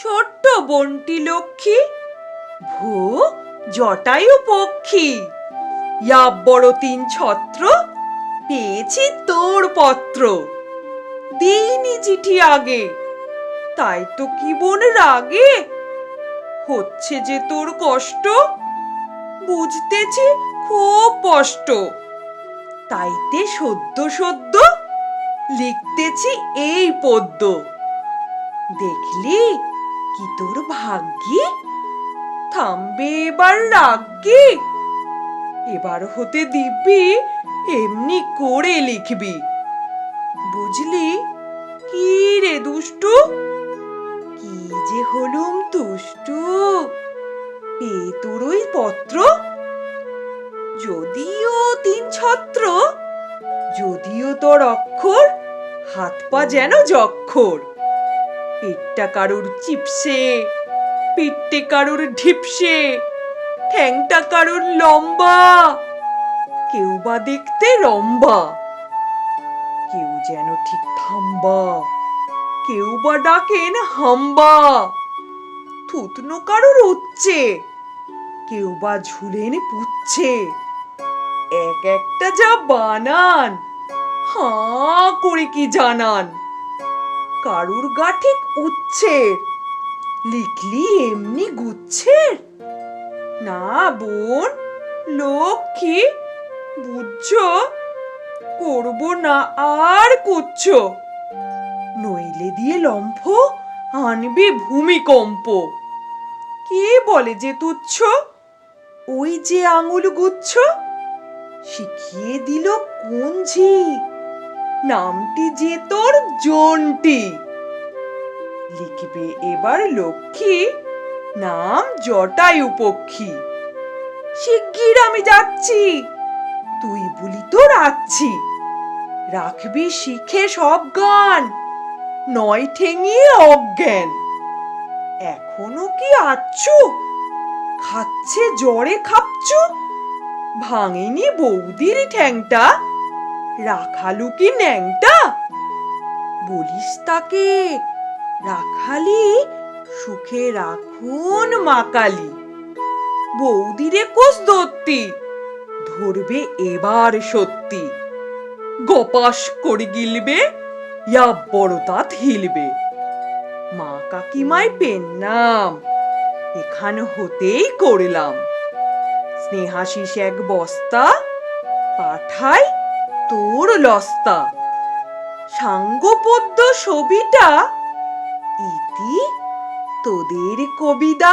কোনটি লক্ষ্মী, ভূ জটায়ু পক্ষী। ইয়া বড় তিন ছত্র, পেয়েছি তোর পত্র দিইনি চিঠি আগে, তাই তো কি বোন রাগে? হচ্ছে যে তোর কষ্ট, বুঝতেছি খুব কষ্ট। তাইতে সদ্য সদ্য লিখতেছি এই পদ্য। দেখলি? কি তোর ভাগ্যে? থামবে এবার রাগি এবার হতে দিব্যি, এমনি করে লিখবি। বুঝলি? কি রে দুষ্টু? কি যে হলুম তুষ্টু? পেয়ে তোর ওই পত্র? যদিও তিন ছত্র, যদিও তোর অক্ষর, হাত পা যেন যক্ষর। পেটটা কারুর চিপসে, পিঠটে কারুর ঢিপসে, ঠ্যাংটা কারুর লম্বা। কেউ বা দেখতে রম্বা, কেউ যেন ঠিক থাম্বা, কেউ বা ডাকেন হাম্বা। থুতনো কারুর উচ্ছে, কেউ বা ঝুলেন পুচ্ছে। এক একটা যা বানান, হাঁ করে কি জানান? কারুর গা ঠিক উচ্ছের লিখলি এমনি গুচ্ছের? না বোন লক্ষ্মী বুঝছ? করব না আর কুচ্ছ নইলে দিয়ে লম্ফ, আনবে ভূমিকম্প। কে বলে যে তুচ্ছ? ওই যে আঙুল গুচ্ছ? শিখিয়ে দিল কুঞ্জি নামটি যে তোর জন্টি। লিখবে এবার লক্ষ্মী, নাম জটায়ু পক্ষী। শিগগির আমি যাচ্ছি। তুই বলি তো রাখছি। রাখবি শিখে সব গান, নয় ঠেঙিয়ে অজ্ঞান। এখনও কি আচ্ছু? খাচ্ছে জ্বরে খাপছু? ভাঙেনি বৌদির ঠ্যাংটা? রাখালু কি ন্যাংটা? বলিস তাকে। রাখালি, সুখে রাখুন মাকালি। বৌদিরে কোষ দত্তি, ধরবে এবার সত্যি। গপাস করে গিলবে, ইয়া বড় দাঁত হিলবে মা কাকিমায় পেন নাম, এখান হতেই করলাম। স্নেহাশিস এক বস্তা, পাঠাই তোর লস্তা। সাঙ্গপদ্য ছবিটা ইতি তোদের কবিতা।